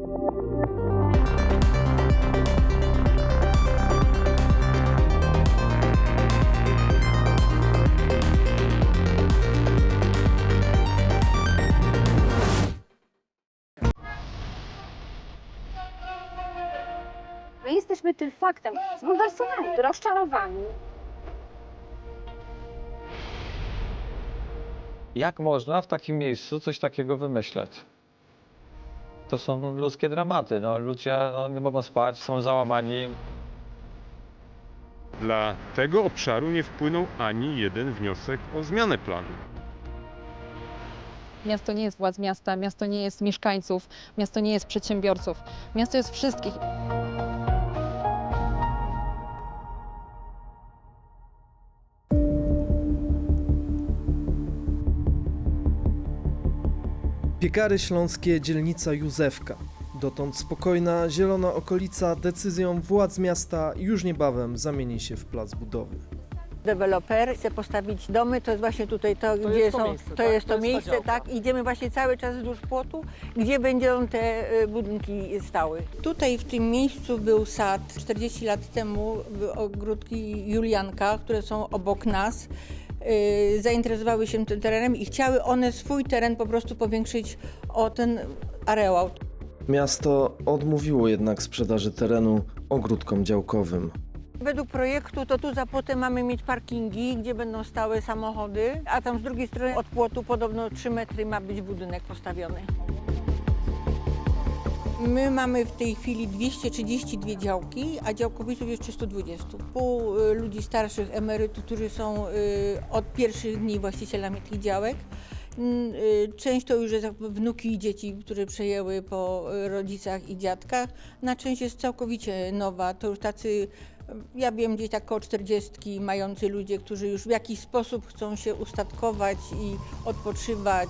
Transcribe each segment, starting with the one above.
My jesteśmy tym faktem zbulwersowani, rozczarowani. Jak można w takim miejscu coś takiego wymyśleć? To są ludzkie dramaty. No, ludzie no, nie mogą spać, są załamani. Dla tego obszaru nie wpłynął ani jeden wniosek o zmianę planu. Miasto nie jest władz miasta, miasto nie jest mieszkańców, miasto nie jest przedsiębiorców. Miasto jest wszystkich. Piekary Śląskie, dzielnica Józefka. Dotąd spokojna, zielona okolica decyzją władz miasta już niebawem zamieni się w plac budowy. Deweloper chce postawić domy, to jest właśnie tutaj to, gdzie jest to są. miejsce, to tak? jest To to, jest ta miejsce, działka. tak. Idziemy właśnie cały czas wzdłuż płotu, gdzie będą te y, budynki stały. Tutaj w tym miejscu był sad. 40 lat temu ogródki Julianka, które są obok nas. Y, Zainteresowały się tym terenem i chciały one swój teren po prostu powiększyć o ten areał. Miasto odmówiło jednak sprzedaży terenu ogródkom działkowym. Według projektu to tu za płotem mamy mieć parkingi, gdzie będą stałe samochody, a tam z drugiej strony od płotu podobno 3 metry ma być budynek postawiony. My mamy w tej chwili 232 działki, a działkowiczów jest 320. Pół y, ludzi starszych, emerytów, którzy są y, od pierwszych dni właścicielami tych działek. Y, Część to już wnuki i dzieci, które przejęły po rodzicach i dziadkach. Na część jest całkowicie nowa. To już tacy, ja wiem, gdzieś tak około 40 mający ludzie, którzy już w jakiś sposób chcą się ustatkować i odpoczywać.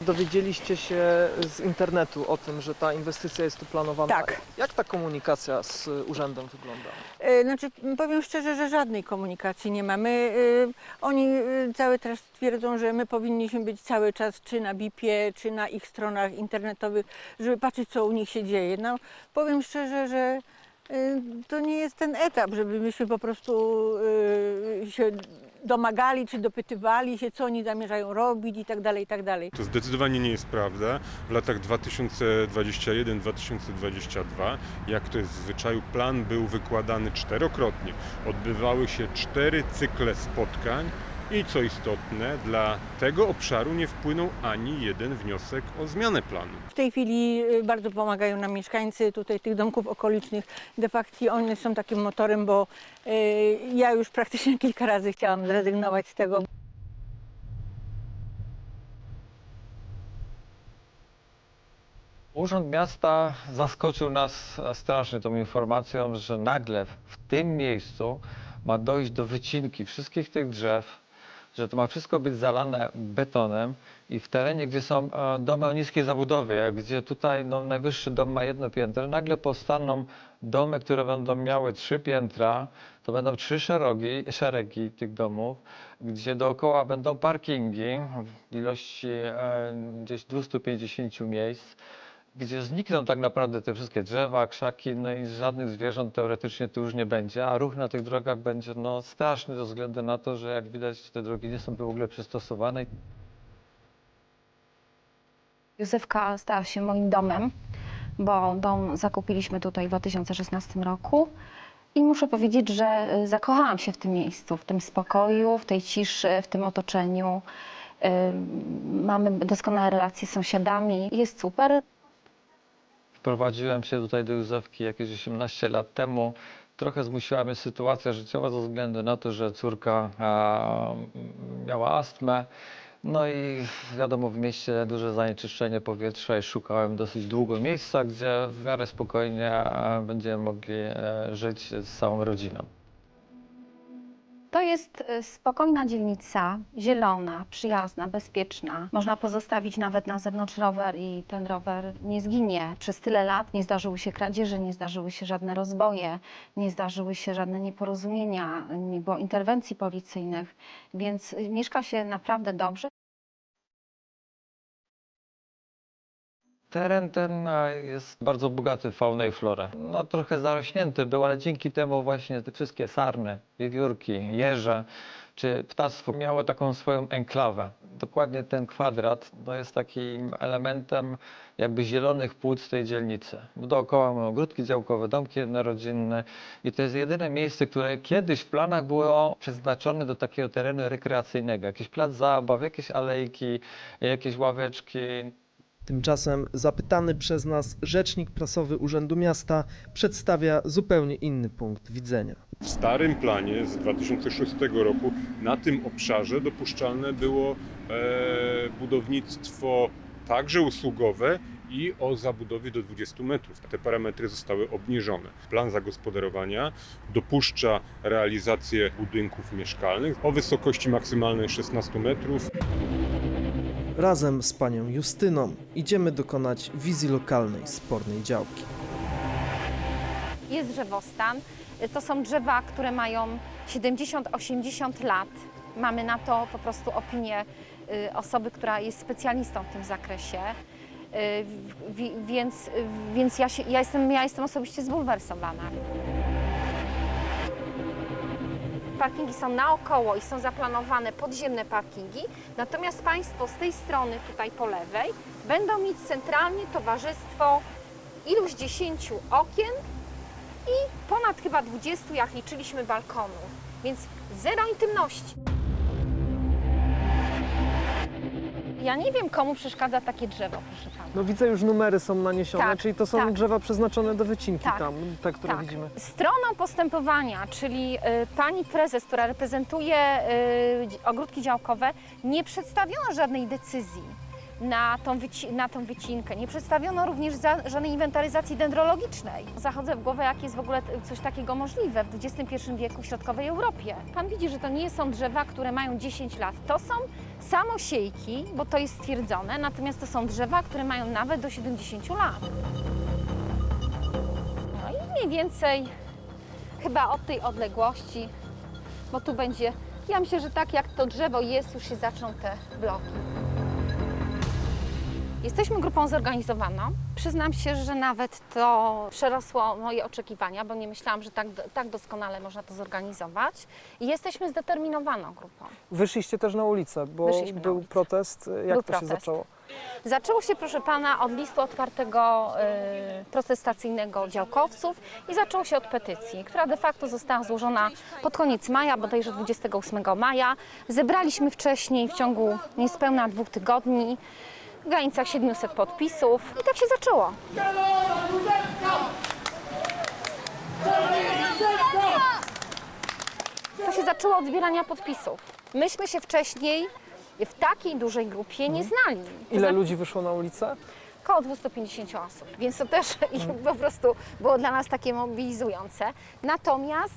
Dowiedzieliście się z internetu o tym, że ta inwestycja jest tu planowana. Tak. Jak ta komunikacja z urzędem wygląda? E, Znaczy, powiem szczerze, że żadnej komunikacji nie mamy. E, Oni e, cały czas twierdzą, że my powinniśmy być cały czas czy na BIP-ie, czy na ich stronach internetowych, żeby patrzeć, co u nich się dzieje. No, powiem szczerze, że e, to nie jest ten etap, żeby myśmy po prostu e, się domagali, czy dopytywali się, co oni zamierzają robić i tak dalej, i tak dalej. To zdecydowanie nie jest prawda. W latach 2021-2022, jak to jest w zwyczaju, plan był wykładany czterokrotnie. Odbywały się cztery cykle spotkań i co istotne, dla tego obszaru nie wpłynął ani jeden wniosek o zmianę planu. W tej chwili y, bardzo pomagają nam mieszkańcy tutaj tych domków okolicznych. De facto one są takim motorem, bo y, ja już praktycznie kilka razy chciałam zrezygnować z tego. Urząd Miasta zaskoczył nas strasznie tą informacją, że nagle w tym miejscu ma dojść do wycinki wszystkich tych drzew, że to ma wszystko być zalane betonem i w terenie, gdzie są e, domy o niskiej zabudowie, gdzie tutaj no, najwyższy dom ma jedno piętro, nagle powstaną domy, które będą miały trzy piętra, to będą trzy szerogi, szeregi tych domów, gdzie dookoła będą parkingi w ilości e, gdzieś 250 miejsc gdzie znikną tak naprawdę te wszystkie drzewa, krzaki, no i żadnych zwierząt teoretycznie tu już nie będzie, a ruch na tych drogach będzie no, straszny ze względu na to, że jak widać te drogi nie są w ogóle przystosowane. Józefka stała się moim domem, bo dom zakupiliśmy tutaj w 2016 roku. I muszę powiedzieć, że y, zakochałam się w tym miejscu, w tym spokoju, w tej ciszy, w tym otoczeniu. Ym, Mamy doskonałe relacje z sąsiadami. Jest super. Wprowadziłem się tutaj do Józefki jakieś 18 lat temu. Trochę zmusiła mnie sytuacja życiowa ze względu na to, że córka miała astmę. No i wiadomo, w mieście duże zanieczyszczenie powietrza i szukałem dosyć długo miejsca, gdzie w miarę spokojnie będziemy mogli e, żyć z całą rodziną. To jest y, spokojna dzielnica, zielona, przyjazna, bezpieczna. Można pozostawić nawet na zewnątrz rower i ten rower nie zginie. Przez tyle lat nie zdarzyły się kradzieże, nie zdarzyły się żadne rozboje, nie zdarzyły się żadne nieporozumienia, nie było interwencji policyjnych, więc mieszka się naprawdę dobrze. Teren ten jest bardzo bogaty w faunę i florę. No trochę zarośnięty był, ale dzięki temu właśnie te wszystkie sarny, wiewiórki, jeże czy ptactwo miało taką swoją enklawę. Dokładnie ten kwadrat to jest takim elementem jakby zielonych płuc tej dzielnicy. Dookoła mamy ogródki działkowe, domki jednorodzinne i to jest jedyne miejsce, które kiedyś w planach było przeznaczone do takiego terenu rekreacyjnego. Jakiś plac zabaw, jakieś alejki, jakieś ławeczki, Tymczasem zapytany przez nas rzecznik prasowy Urzędu Miasta przedstawia zupełnie inny punkt widzenia. W starym planie z 2006 roku na tym obszarze dopuszczalne było e, budownictwo także usługowe i o zabudowie do 20 metrów. Te parametry zostały obniżone. Plan zagospodarowania dopuszcza realizację budynków mieszkalnych o wysokości maksymalnej 16 metrów. Razem z panią Justyną idziemy dokonać wizji lokalnej spornej działki. Jest drzewostan. To są drzewa, które mają 70-80 lat. Mamy na to po prostu opinię y, osoby, która jest specjalistą w tym zakresie. Y, wi- Więc, więc ja, się, ja, jestem, ja jestem osobiście zbulwersowana. Parkingi są naokoło i są zaplanowane podziemne parkingi, natomiast Państwo z tej strony, tutaj po lewej, będą mieć centralnie towarzystwo iluś dziesięciu okien i ponad chyba 20, jak liczyliśmy, balkonów. Więc zero intymności. Ja nie wiem, komu przeszkadza takie drzewo, proszę pana. No widzę już numery są naniesione, Tak, czyli to są tak. drzewa przeznaczone do wycinki Tak, tam, te, które tak. widzimy. Stroną postępowania, czyli y, pani prezes, która reprezentuje y, dzi- ogródki działkowe, nie przedstawiono żadnej decyzji na tą, na tą wycinkę. Nie przedstawiono również za, żadnej inwentaryzacji dendrologicznej. Zachodzę w głowę, jak jest w ogóle coś takiego możliwe w XXI wieku w środkowej Europie. Pan widzi, że to nie są drzewa, które mają 10 lat. To są samosiejki, bo to jest stwierdzone, natomiast to są drzewa, które mają nawet do 70 lat. No i mniej więcej chyba od tej odległości, bo tu będzie, ja myślę, że tak jak to drzewo jest, już się zaczną te bloki. Jesteśmy grupą zorganizowaną. Przyznam się, że nawet to przerosło moje oczekiwania, bo nie myślałam, że tak, tak doskonale można to zorganizować. I jesteśmy zdeterminowaną grupą. Wyszliście też na ulicę, bo Wyszliśmy na był ulicę. protest. Jak Był to się protest. zaczęło? Zaczęło się, proszę pana, od listu otwartego y, protestacyjnego działkowców i zaczęło się od petycji, która de facto została złożona pod koniec maja, bodajże 28 maja. Zebraliśmy wcześniej w ciągu niespełna dwóch tygodni w granicach 700 podpisów i tak się zaczęło. To się zaczęło od zbierania podpisów. Myśmy się wcześniej w takiej dużej grupie nie znali. To Ile znaczy- ludzi wyszło na ulicę? Około 250 osób, więc to też po prostu było dla nas takie mobilizujące. Natomiast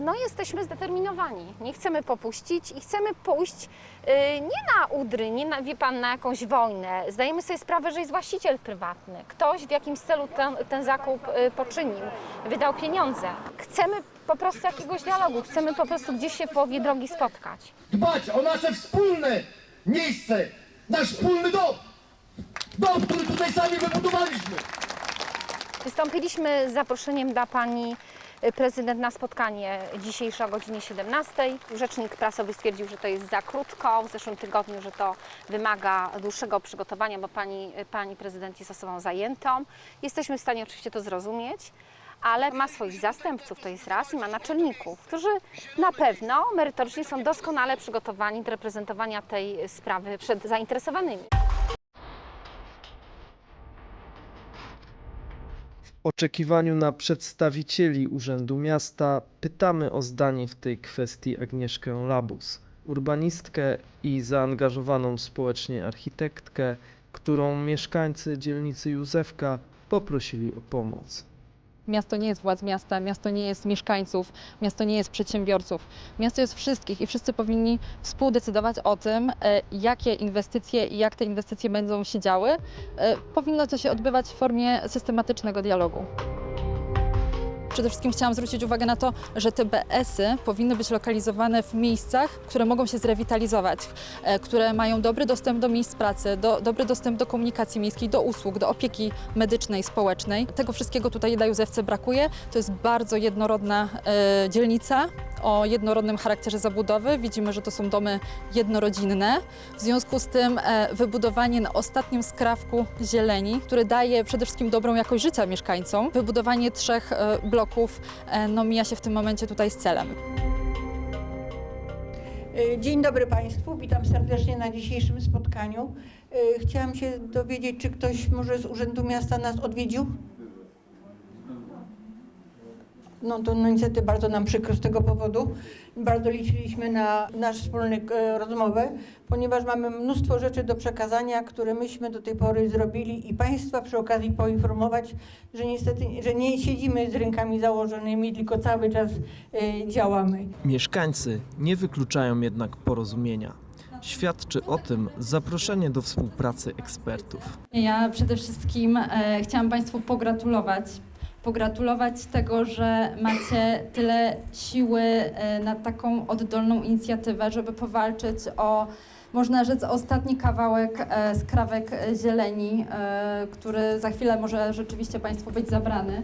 no, jesteśmy zdeterminowani, nie chcemy popuścić i chcemy pójść y, nie na udry, nie na, wie pan, na jakąś wojnę. Zdajemy sobie sprawę, że jest właściciel prywatny. Ktoś w jakimś celu ten, ten zakup y, poczynił, wydał pieniądze. Chcemy po prostu jakiegoś dialogu, chcemy po prostu gdzieś się w połowie drogi spotkać. dbać o nasze wspólne miejsce, nasz wspólny dom. Dom, który tutaj sami wybudowaliśmy. Wystąpiliśmy z zaproszeniem dla pani y, prezydent na spotkanie dzisiejsze o godzinie 17. Rzecznik prasowy stwierdził, że to jest za krótko. W zeszłym tygodniu, że to wymaga dłuższego przygotowania, bo pani, pani prezydent jest osobą zajętą. Jesteśmy w stanie oczywiście to zrozumieć. Ale ma swoich zastępców, to jest raz, i ma naczelników, którzy na pewno merytorycznie są doskonale przygotowani do reprezentowania tej sprawy przed zainteresowanymi. Oczekiwaniu na przedstawicieli Urzędu Miasta pytamy o zdanie w tej kwestii Agnieszkę Labus, urbanistkę i zaangażowaną społecznie architektkę, którą mieszkańcy dzielnicy Józefka poprosili o pomoc. Miasto nie jest władz miasta, miasto nie jest mieszkańców, miasto nie jest przedsiębiorców. Miasto jest wszystkich i wszyscy powinni współdecydować o tym, e, jakie inwestycje i jak te inwestycje będą się działy. E, Powinno to się odbywać w formie systematycznego dialogu. Przede wszystkim chciałam zwrócić uwagę na to, że te BS-y powinny być lokalizowane w miejscach, które mogą się zrewitalizować, e, które mają dobry dostęp do miejsc pracy, do, dobry dostęp do komunikacji miejskiej, do usług, do opieki medycznej, społecznej. Tego wszystkiego tutaj dla Józefce brakuje. To jest bardzo jednorodna e, dzielnica o jednorodnym charakterze zabudowy. Widzimy, że to są domy jednorodzinne. W związku z tym e, wybudowanie na ostatnim skrawku zieleni, który daje przede wszystkim dobrą jakość życia mieszkańcom, wybudowanie trzech e, bloków e, no, mija się w tym momencie tutaj z celem. Dzień dobry Państwu, witam serdecznie na dzisiejszym spotkaniu. Chciałam się dowiedzieć, czy ktoś może z Urzędu Miasta nas odwiedził? No to no niestety bardzo nam przykro z tego powodu. Bardzo liczyliśmy na nasz wspólny e, rozmowę, ponieważ mamy mnóstwo rzeczy do przekazania, które myśmy do tej pory zrobili i Państwa przy okazji poinformować, że niestety, że nie siedzimy z rękami założonymi, tylko cały czas e, działamy. Mieszkańcy nie wykluczają jednak porozumienia. Świadczy o tym zaproszenie do współpracy ekspertów. Ja przede wszystkim e, chciałam Państwu pogratulować. Pogratulować tego, że macie tyle siły e, na taką oddolną inicjatywę, żeby powalczyć o, można rzec, ostatni kawałek e, skrawek zieleni, e, który za chwilę może rzeczywiście Państwu być zabrany.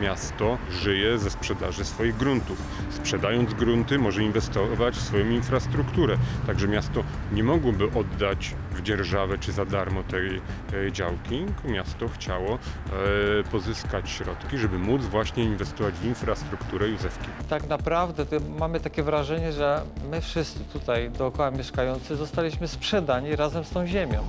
Miasto żyje ze sprzedaży swoich gruntów. Sprzedając grunty może inwestować w swoją infrastrukturę. Także miasto nie mogłoby oddać w dzierżawę czy za darmo tej działki, miasto chciało e, pozyskać środki, żeby móc właśnie inwestować w infrastrukturę Józefki. Tak naprawdę mamy takie wrażenie, że my wszyscy tutaj dookoła mieszkający zostaliśmy sprzedani razem z tą ziemią.